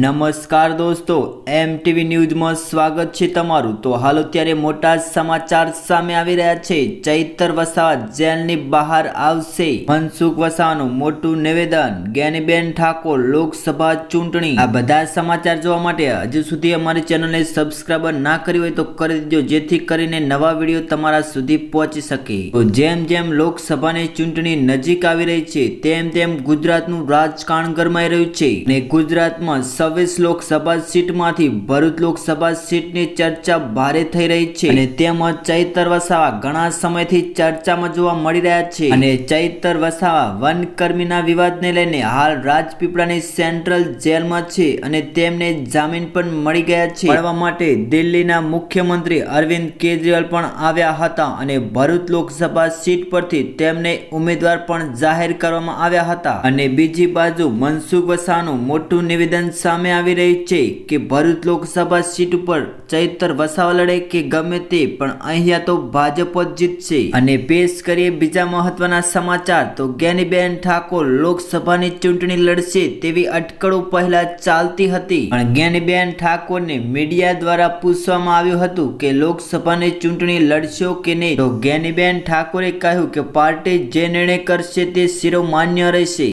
નમસ્કાર દોસ્તો એમ ટીવી ન્યૂઝમાં સ્વાગત છે તમારું. તો હાલ અત્યારે મોટા સમાચાર સામે આવી રહ્યા છે. ચૈતર વસાવા જેલની બહાર આવશે. મનસુખ વસાવાનું મોટું નિવેદન. જ્ઞાનીબેન ઠાકોર લોકસભા ચૂંટણી. આ બધા સમાચાર જોવા માટે હજુ સુધી અમારી ચેનલને સબસ્ક્રાઈબ ના કરી હોય તો કરી દેજો, જેથી કરીને નવા વીડિયો તમારા સુધી પહોંચી શકે. તો જેમ જેમ લોકસભાની ચૂંટણી નજીક આવી રહી છે, તેમ તેમ ગુજરાતનું રાજકારણ ગરમાઈ રહ્યું છે. અને ગુજરાતમાં છવ્વીસ લોકસભા સીટમાંથી ભરૂચ લોકસભા સીટની ચર્ચા ભારે થઈ રહી છે અને તેમજ ચૈતર વસાવા ઘણા સમયથી ચર્ચામાં જોવા મળી રહ્યા છે અને ચૈતર વસાવા વનકર્મીના વિવાદને લઈને હાલ રાજપીપળાની સેન્ટ્રલ જેલમાં છે અને તેમને જામીન પણ મળી ગયા છે. મળવા માટે દિલ્હીના મુખ્યમંત્રી અરવિંદ કેજરીવાલ પણ આવ્યા હતા અને ભરૂચ લોકસભા સીટ પરથી તેમને ઉમેદવાર પણ જાહેર કરવામાં આવ્યા હતા. અને બીજી બાજુ મનસુખ વસાનું મોટું નિવેદન સામે આવી રહી છે કે ભરૂચ લોકસભા સીટ ઉપર ચૈતર વસાવા લડે કે ગમે તે, પણ અહીંયા તો ભાજપ જ જીતશે. અને પેશ કરીએ બીજા મહત્વના સમાચાર. તો જ્ઞાનીબેન ઠાકોર લોકસભાની ચૂંટણી લડશે તેવી અટકળો પહેલા ચાલતી હતી. પણ જ્ઞાનીબેન ઠાકોરને મીડિયા દ્વારા પૂછવામાં આવ્યું હતું કે લોકસભાની ચૂંટણી લડશો કે નહીં. તો જ્ઞાનીબેન ઠાકોરે કહ્યું કે પાર્ટી જે નિર્ણય કરશે તે શિરોમાન્ય રહેશે.